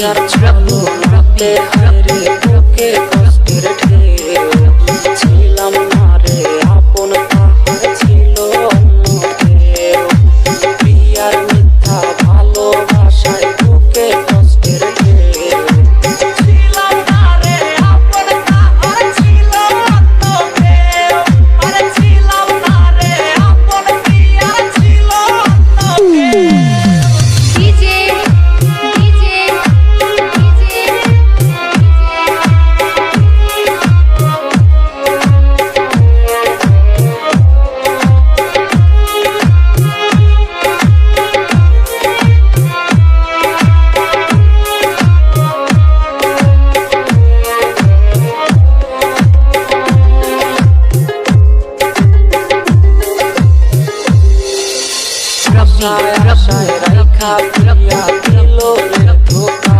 রব্বি রব্বি রে বুকে কষ্টের আপনি রব রক্ষা প্রিয়া দিল ধোকা